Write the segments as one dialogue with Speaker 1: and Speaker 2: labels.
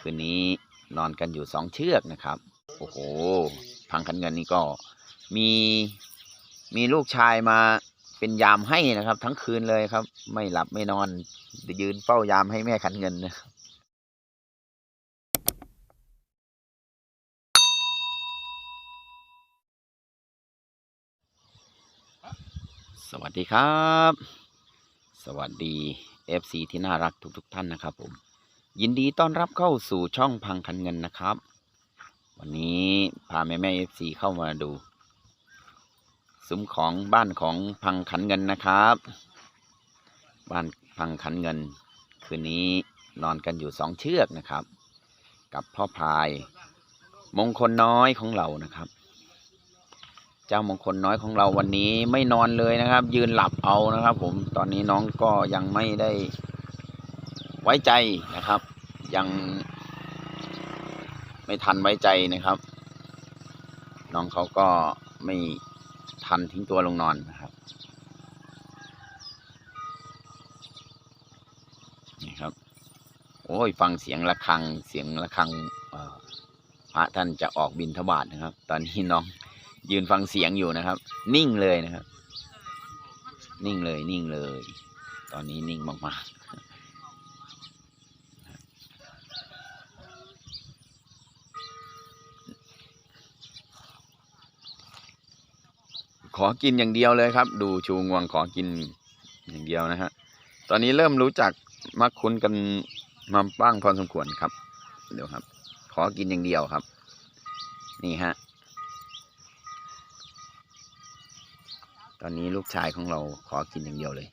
Speaker 1: คืนนี้นอนกันอยู่สองเชือกนะครับ โอ้โห พังคันเงินนี่ก็มีมีลูกชายมาเป็นยามให้นะครับ ทั้งคืนเลยครับ ไม่หลับไม่นอนยืนเฝ้ายามให้แม่ขันเงินนะครับสวัสดีครับ สวัสดี FC ที่น่ารักทุกๆทท่านนะครับผม ยินดีต้อนรับเข้าสู่ช่องพังคันเงินนะครับ วันนี้พาแม่แม่ FC เข้ามาดู ซุ้มของบ้านของพังขันเงินนะครับ บ้านพังขันเงิน คืนนี้นอนกันอยู่สองเชือกนะครับ กับพ่อพาย มงคลน้อยของเรานะครับ เจ้ามงคลน้อยของเราวันนี้ไม่นอนเลยนะครับ ยืนหลับเอานะครับ ผมตอนนี้น้องก็ยังไม่ได้ ไว้ใจนะครับ ยังไม่ทันไว้ใจนะครับ น้องเขาก็ไม่ทันทิ้งตัวลงนอนนะครับนี่ครับ โอ้ยฟังเสียงะระฆังเสียงะระฆังพระท่านจะออกบินทบาทนะครับ ตอนนี้น้องยืนฟังเสียงอยู่นะครับ นิ่งเลยนะครับ นิ่งเลยนิ่งเลย ตอนนี้นิ่งมากๆ ขอกินอย่างเดียวเลยครับ ดูชูงวงขอกินอย่างเดียวนะฮะตอนนี้เริ่มรู้จักมักคุ้นกันมาบ้างพอสมควรครับเดี๋ยวครับ ขอกินอย่างเดียวครับ นี่ฮะตอนนี้ลูกชายของเราขอกินอย่างเดียวเลย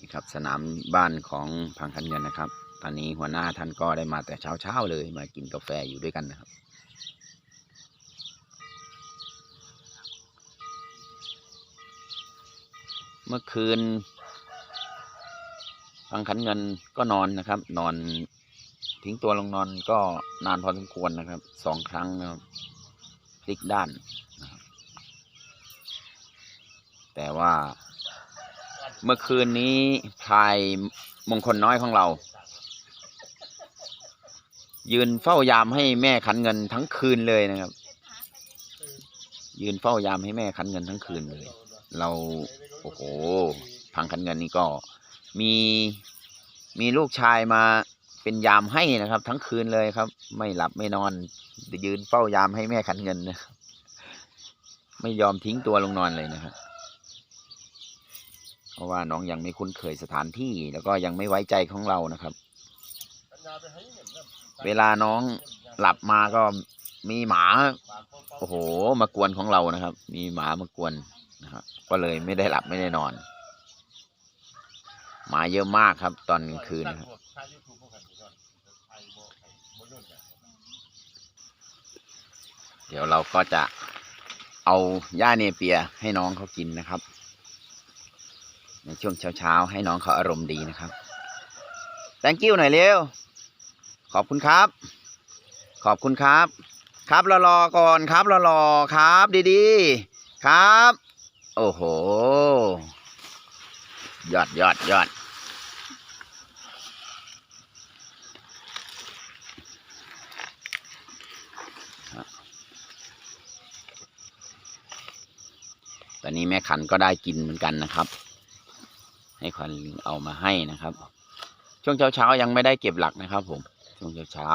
Speaker 1: นี่ครับสนามบ้านของพังคันเงินนะครับ ตอนนี้หัวหน้าท่านก็ได้มาแต่เช้าๆเลยมากินกาแฟอยู่ด้วยกันนะครับ เมื่อคืนพังคันเงินก็นอนนะครับ นอนทิ้งตัวลงนอนก็นานพอสมควรนะครับสองครั้งนะครับพลิกด้านนะครับแต่ว่าเมื่อคืนนี้พลายมงคลน้อยของเรา ยืนเฝ้ายามให้แม่ขันเงินทั้งคืนเลยนะครับ ยืนเฝ้ายามให้แม่ขันเงินทั้งคืนเลย เราโอ้โหพังขันเงินนี่ก็มีมีลูกชายมาเป็นยามให้นะครับ ทั้งคืนเลยครับ ไม่หลับไม่นอน ยืนเฝ้ายามให้แม่ขันเงินนะครับไม่ยอมทิ้งตัวลงนอนเลยนะครับเพราะว่าน้องยังไม่คุ้นเคยสถานที่ แล้วก็ยังไม่ไว้ใจของเรานะครับ เวลาน้องหลับมาก็มีหมา โอ้โห มากวนของเรานะครับ มีหมามากวนนะครับก็เลยไม่ได้หลับไม่ได้นอน หมาเยอะมากครับ ตอนคืนนะครับเดี๋ยวเราก็จะเอาหญ้าเนเปียให้น้องเขากินนะครับ ในช่วงเช้าๆ ให้น้องเขาอารมณ์ดีนะครับ thank you หน่อยเร็ว ขอบคุณครับ ขอบคุณครับ ครับรอๆก่อนครับรอๆครับ ดีๆ ครับ โอ้โห ยอดยอดยอดตอนนี้แม่ขันก็ได้กินเหมือนกันนะครับ ให้ขวัญเอามาให้นะครับ ช่วงเช้าเช้าๆยังไม่ได้เก็บหลักนะครับผม ช่วงเช้า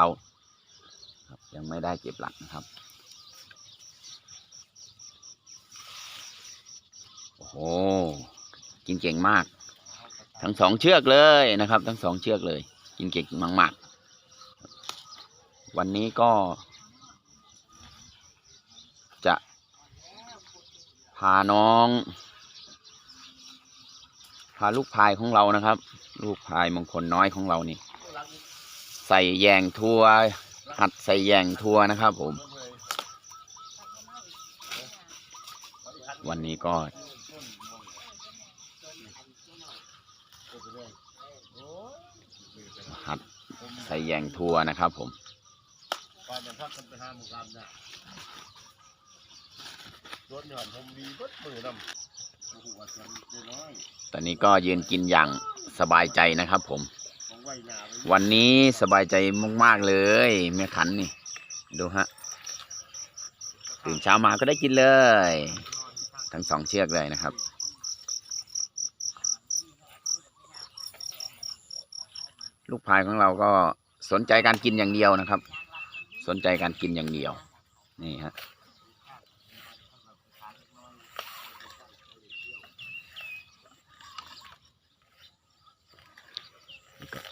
Speaker 1: ๆครับยังไม่ได้เก็บหลักนะครับ โอ้โห กินเก่งมาก ทั้งสองเชือกเลยนะครับ ทั้งสองเชือกเลย กินเก่งมากๆ วันนี้ก็ จะพาน้องพาลูกพายของเรานะครับ ลูกพายมงคลน้อยของเรานี่ ส่แยงทัวหัดใส่แยงทัวนะครับผม วันนี้ก็ หัดใส่แยงทัวนะครับผมตอนนี้ก็ยืนกินอย่างสบายใจนะครับผม
Speaker 2: วัน
Speaker 1: นี้สบายใจมากๆเลยแม่ขันนี่ ดูฮะตื่นเช้ามาก็ได้กินเลย ทั้งสองเชือกเลยนะครับ ลูกพายของเราก็สนใจการกินอย่างเดียวนะครับ สนใจการกินอย่างเดียว นี่ฮะ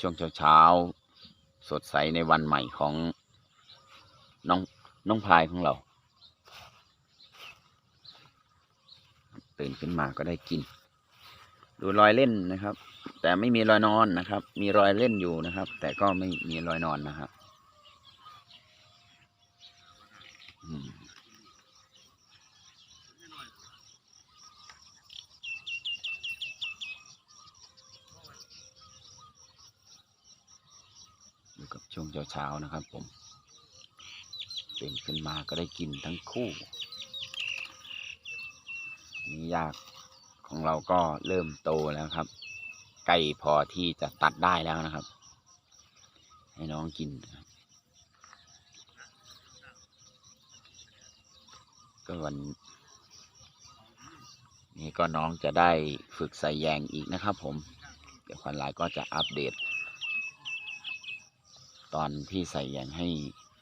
Speaker 1: ช่วงเช้าๆ สดใสในวันใหม่ของน้องน้องพลายของเรา ตื่นขึ้นมาก็ได้กิน ดูรอยเล่นนะครับ แต่ไม่มีรอยนอนนะครับ มีรอยเล่นอยู่นะครับ แต่ก็ไม่มีรอยนอนนะครับอืมอยู่กับ ช่วงเช้าๆนะครับ ผมตื่นขึ้นมาก็ได้กินทั้งคู่นี่ยากของเราก็เริ่มโตแล้วครับใกล้พอที่จะตัดได้แล้วนะครับ ให้น้องกิน ก็วันนี้ก็น้องจะได้ฝึกใส่แยงอีกนะครับผม เดี๋ยวควันลายก็จะอัปเดต ตอนที่ใส่แยงให้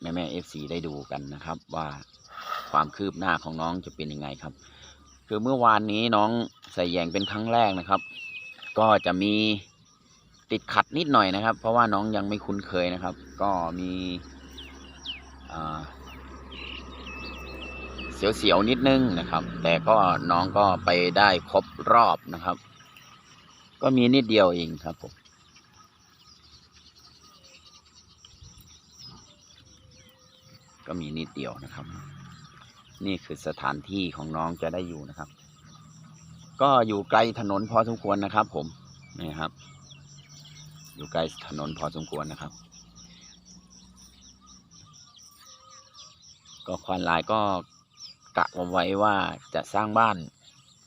Speaker 1: แม่แม่เอฟซีได้ดูกันนะครับ ว่าความคืบหน้าของน้องจะเป็นยังไงครับ คือเมื่อวานนี้น้องใส่แยงเป็นครั้งแรกนะครับ ก็จะมีติดขัดนิดหน่อยนะครับ เพราะว่าน้องยังไม่คุ้นเคยนะครับ ก็มีเสียวๆนิดนึงนะครับ แต่ก็น้องก็ไปได้ครบรอบนะครับ ก็มีนิดเดียวเองครับผม ก็มีนิดเดียวนะครับ นี่คือสถานที่ของน้องจะได้อยู่นะครับ ก็อยู่ไกลถนนพอสมควรนะครับ ผมนี่ครับ อยู่ไกลถนนพอสมควรนะครับ ก็ควานลายก็กะเอาไว้ว่าจะสร้างบ้าน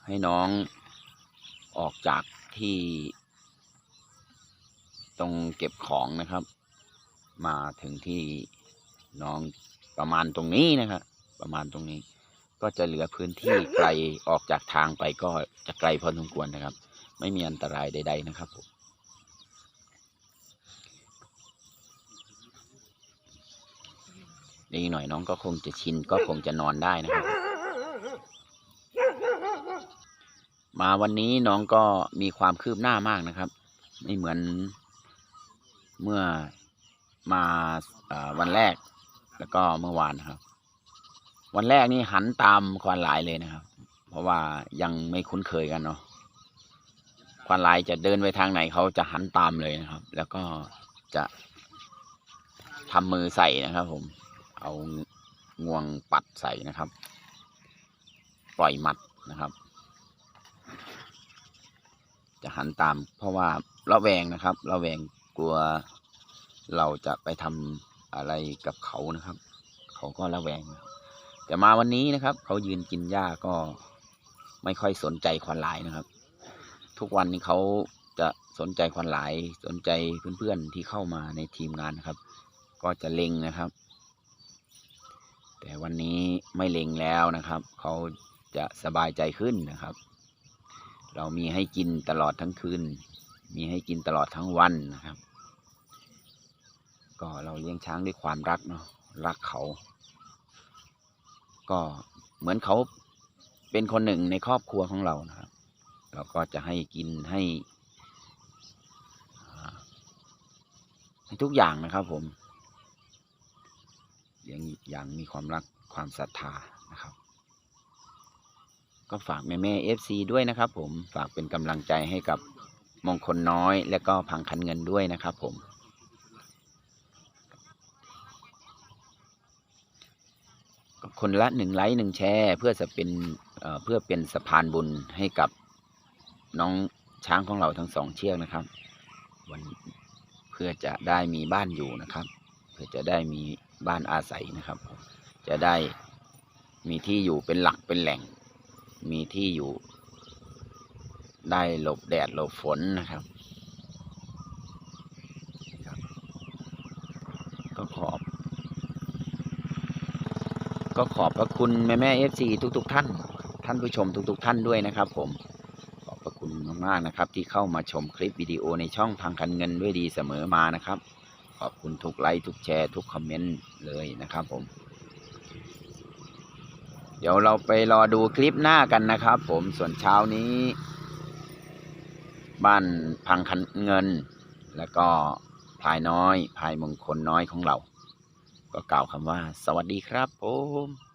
Speaker 1: ให้น้องออกจากที่ ตรงเก็บของนะครับ มาถึงที่น้อง ประมาณตรงนี้นะครับประมาณตรงนี้ ก็จะเหลือพื้นที่ไกลออกจากทางไปก็จะไกลพอสมควรนะครับ ไม่มีอันตรายใด ๆ นะครับผมอีกหน่อยน้องก็คงจะชินก็คงจะนอนได้นะครับ มาวันนี้น้องก็มีความคืบหน้ามากนะครับ ไม่เหมือนเมื่อมาเอ่อวันแรก แล้วก็เมื่อวานนะครับ วันแรกนี่หันตามควานหลายเลยนะครับ เพราะว่ายังไม่คุ้นเคยกันเนาะควานหลายจะเดินไปทางไหนเขาจะหันตามเลยนะครับ แล้วก็จะทำมือใส่นะครับ ผม เอางวงปัดใส่นะครับ ปล่อยหมัดนะครับ จะหันตาม เพราะว่าระแวงนะครับระแวงกลัวเราจะไปทำ อะไรกับเขานะครับ เขาก็ระแวงแต่มาวันนี้นะครับ เขายืนกินหญ้าก็ไม่ค่อยสนใจควันหลายนะครับ ทุกวันนี้เขาจะสนใจควันหลายสนใจเพื่อนๆที่เข้ามาในทีมงานนะครับ ก็จะเล็งนะครับ แต่วันนี้ไม่เล็งแล้วนะครับ เขาจะสบายใจขึ้นนะครับ เรามีให้กินตลอดทั้งคืน มีให้กินตลอดทั้งวันนะครับ ก็เราเลี้ยงช้างด้วยความรักเนาะรักเขา ก็เหมือนเขาเป็นคนหนึ่งในครอบครัวของเรานะครับ เราก็จะให้กินให้ให้ทุกอย่างนะครับผมเลี้ยงอย่างมีความรักความศรัทธานะครับ ก็ฝากแม่แม่เอฟซีด้วยนะครับ ผมฝากเป็นกำลังใจให้กับมงคลน้อย และก็พังคันเงินด้วยนะครับ ผม คนละหนึ่งไลค์หนึ่งแชร์เพื่อจะเป็นเเพื่อเป็นสะพานบุญให้กับน้องช้างของเราทั้งสองเชือกนะครับ วันเพื่อจะได้มีบ้านอยู่นะครับ เพื่อจะได้มีบ้านอาศัยนะครับ จะได้มีที่อยู่เป็นหลักเป็นแหล่ง มีที่อยู่ได้หลบแดดหลบฝนนะครับ ก็ขอบ ก็ขอบพระคุณแม่แม่เอฟซีทุก ๆ ท่าน ท่านผู้ชมทุก ๆ ท่านด้วยนะครับ ผมขอบพระคุณมากๆนะครับ ที่เข้ามาชมคลิปวิดีโอในช่องพังคันเงินด้วยดีเสมอมานะครับ ขอบคุณทุกไลค์ทุกแชร์ทุกคอมเมนต์เลยนะครับ ผม เดี๋ยวเราไปรอดูคลิปหน้ากันนะครับ ผมส่วนเช้านี้ บ้านพังคันเงิน แล้วก็พายน้อยพายมงคลน้อยของเรา ก็กล่าวคำว่า สวัสดีครับผม